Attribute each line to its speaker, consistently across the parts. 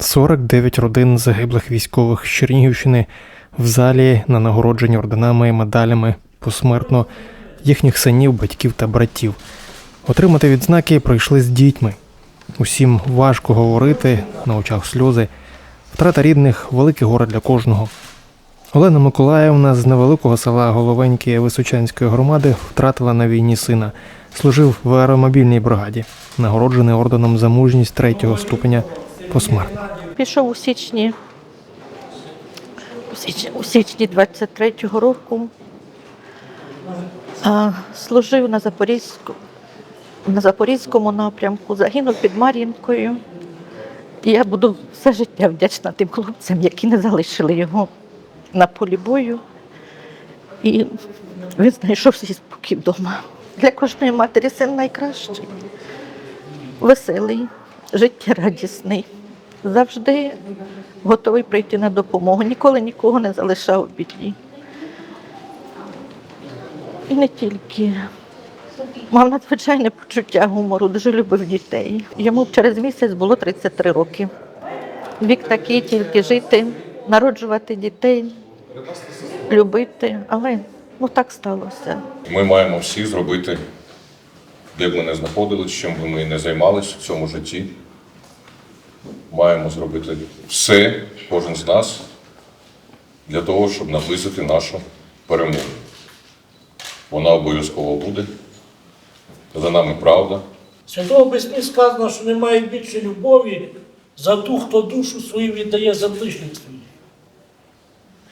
Speaker 1: 49 родин загиблих військових з Чернігівщини в залі на нагородженні орденами і медалями посмертно їхніх синів, батьків та братів. Отримати відзнаки прийшли з дітьми. Усім важко говорити, на очах сльози. Втрата рідних велике горе для кожного. Олена Миколаївна з невеликого села Головеньке Височанської громади втратила на війні сина. Служив в аеромобільній бригаді, нагороджений орденом за мужність третього ступеня посмертно.
Speaker 2: Пішов у січні, у січні, у січні 23-го року. А, служив на Запорізьку, на Запорізькому напрямку, загинув під Мар'їнкою. Я буду все життя вдячна тим хлопцям, які не залишили його на полі бою. І він знайшов свій спокій вдома. Для кожної матері син найкращий, веселий, життєрадісний завжди готовий прийти на допомогу, ніколи нікого не залишав у біді. І не тільки. Мав надзвичайне почуття гумору, дуже любив дітей. Йому через місяць було 33 роки. Вік такий тільки жити, народжувати дітей, любити, але ну так сталося.
Speaker 3: Ми маємо всі зробити, де б ми не знаходились, чим би ми не займалися в цьому житті. Маємо зробити все, кожен з нас, для того, щоб наблизити нашу перемогу. Вона обов'язково буде. За нами правда.
Speaker 4: В Святому Письмі сказано, що немає більше любові за ту, хто душу свою віддає за ближніх своїх.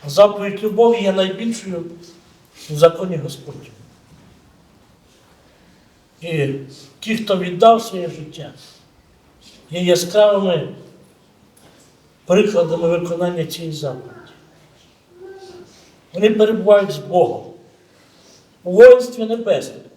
Speaker 4: Заповідь любові є найбільшою в законі Господньому. І ті, хто віддав своє життя, є яскравими прикладами виконання цієї заповіді. Вони перебувають з Богом у воїнстві небесному.